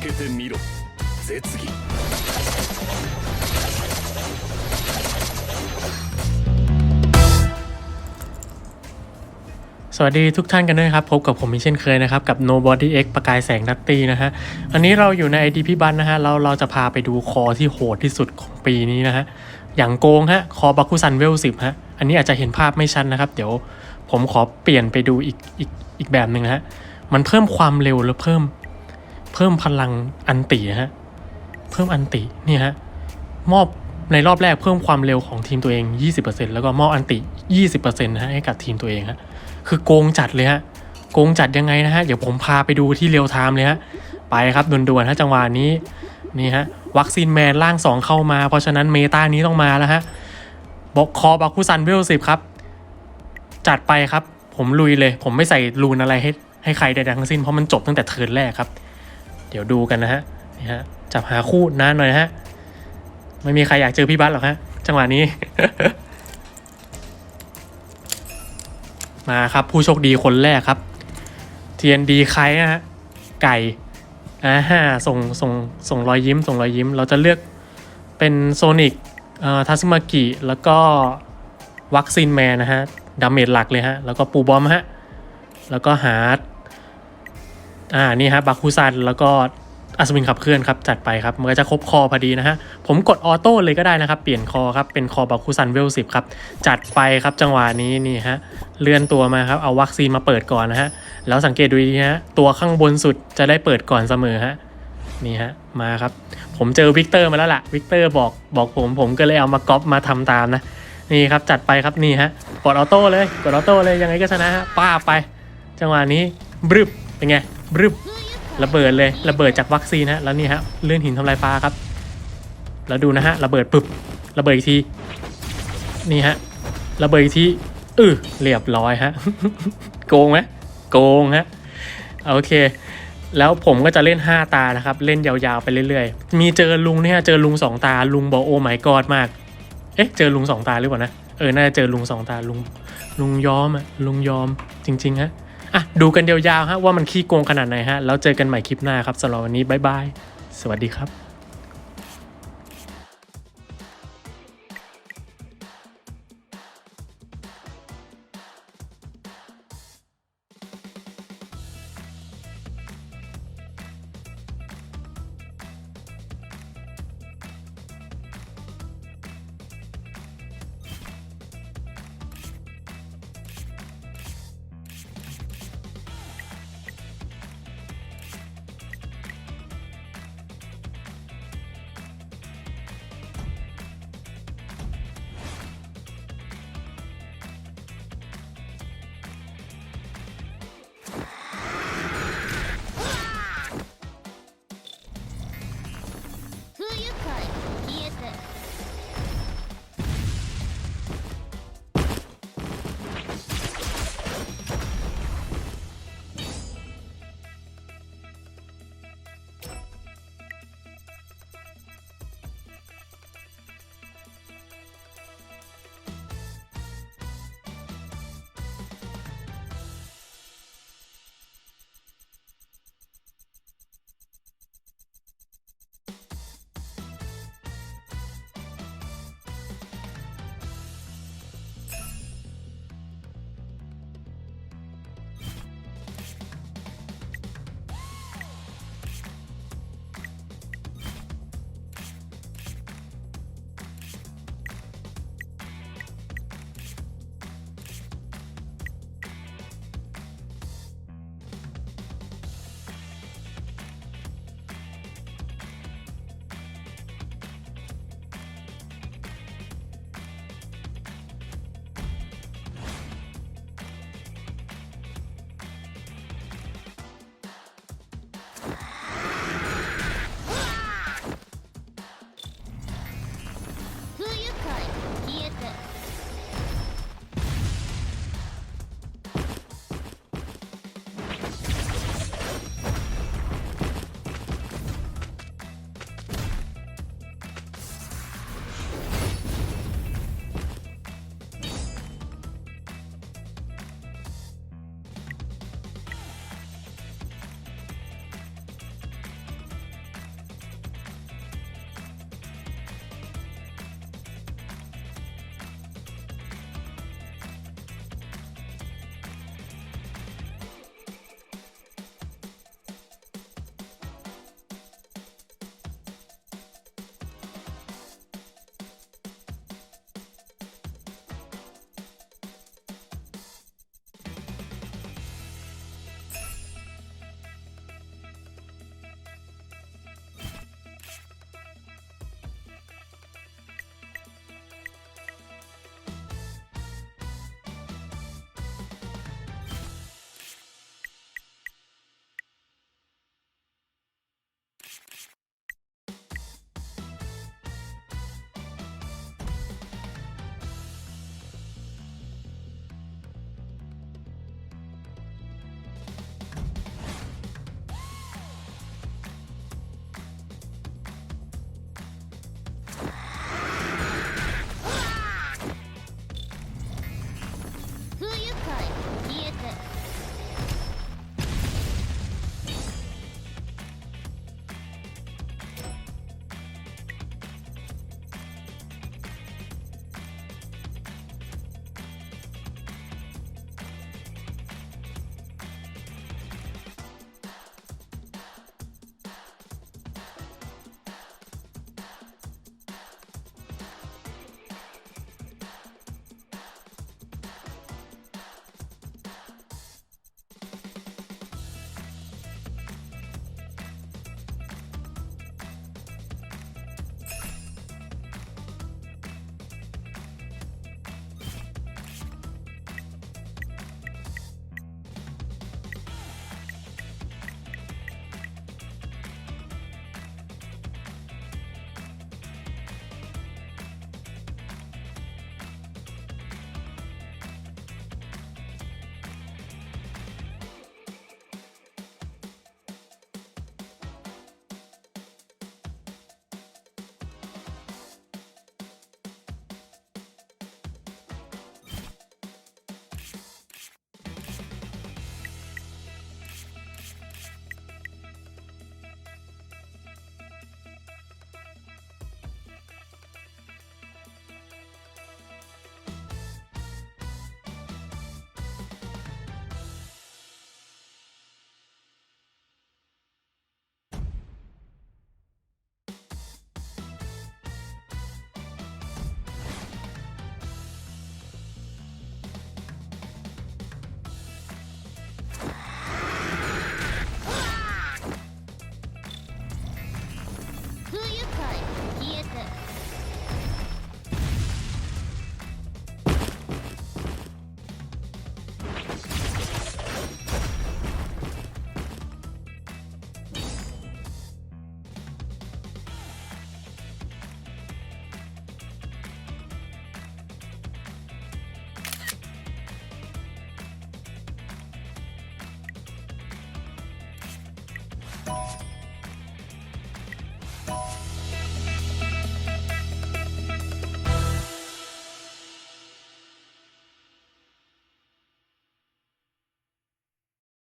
けてみろ絶技 สวัสดีทุกท่านกันด้วยครับ พบกับผมอีกเช่นเคยนะครับ กับ Nobody X ประกายแสงนัตตีนะฮะ อันนี้เราอยู่ใน ID พี่บันนะฮะ เราเราจะพาไปดูคอที่โหดที่สุดของปีนี้นะฮะ อย่างโกงฮะ คอบาคุซันเวลสิบฮะ อันนี้อาจจะเห็นภาพไม่ชัดนนะครับ เดี๋ยวผมขอเปลี่ยนไปดูอีกอีกอีกแบบหนึ่งนะฮะ มันเพิ่มความเร็วแล้วเพิ่ม เพิ่มพลังอันตินะฮะ เพิ่มอันตินี่ฮะ มอบในรอบแรกเพิ่มความเร็วของทีมตัวเอง 20%แล้วก็มอบอันติ 20%นะฮะให้กับทีมตัวเองฮะ คือโกงจัดเลยฮะ โกงจัดยังไงนะฮะ เดี๋ยวผมพาไปดูที่เรียลไทม์เลยฮะ ไปครับด่วนๆฮะจังหวะนี้ นี่ฮะ วัคซีนแมนร่าง 2 เข้ามา เพราะฉะนั้นเมตานี้ต้องมาแล้วฮะบอกคอบาคุซันเวลสิบครับ จัดไปครับ ผมลุยเลย ผมไม่ใส่รูนอะไรให้ให้ใครใดๆทั้งสิ้น เพราะมันจบตั้งแต่เทิร์นแรกครับ เดี๋ยวดูกันนะฮะนี่ฮะจับหาคู่นานหน่อยฮะ ไม่มีใครอยากเจอพี่บัสหรอกฮะ จังหวะนี้ มาครับผู้โชคดีคนแรกครับ TND ใครนะฮะ ไก่อ่าฮะส่งส่งส่งรอยยิ้ม ส่งรอยยิ้ม เราจะเลือกเป็นโซนิกเอ่อทัสมากิแล้วก็วัคซีนแมนนะฮะดาเมจหลักเลยฮะ แล้วก็ปูบอมฮะ แล้วก็หาร์ด อ่านี่ฮะบาคุซันแล้วก็อัศวินขับเคลื่อนครับจัดไปครับมันก็จะครบคอพอดีนะฮะผมกดออโต้เลยก็ได้นะครับ เปลี่ยนคอครับเป็นคอบาคุซันเวลสิบครับจัดไปครับจังหวะนี้นี่ฮะเลื่อนตัวมาครับเอาวัคซีนมาเปิดก่อนนะฮะแล้วสังเกตดูดีฮะตัวข้างบนสุดจะได้เปิดก่อนเสมอฮะนี่ฮะมาครับ ผมเจอวิกเตอร์มาแล้วล่ะวิกเตอร์บอกบอกผมผมก็เลยเอามาก๊อปมาทำตามนะนี่ครับจัดไปครับนี่ฮะกดออโต้เลยกดออโต้เลยยังไงก็ชนะฮะป้าไป จังหวะนี้บรึบเป็นไง บรึบระเบิดเลยระเบิดจากวัคซีนฮะแล้วนี่ฮะเลื่อนหินทำลายฟ้าครับ แล้วดูนะฮะระเบิดปึ๊บระเบิดอีกทีนี่ฮะระเบิดอีกทีเออเรียบร้อยฮะโกงไหมโกงฮะโอเค แล้วผมก็จะเล่น 5 ตานะครับ เล่นยาวๆไปเรื่อยๆ มีเจอลุงเนี่ยเจอลุงสองตาลุงบอกโอ้ไม่กอดมากเอ๊ะเจอลุงสองตาหรือเปล่านะเออน่าจะเจอลุงสองตาลุงลุงยอมอะลุงยอมจริงๆฮะ อะดูกันยาวๆฮะว่ามันขี้โกงขนาดไหนฮะแล้วเจอกันใหม่คลิปหน้าครับสำหรับวันนี้บ๊ายบายสวัสดีครับ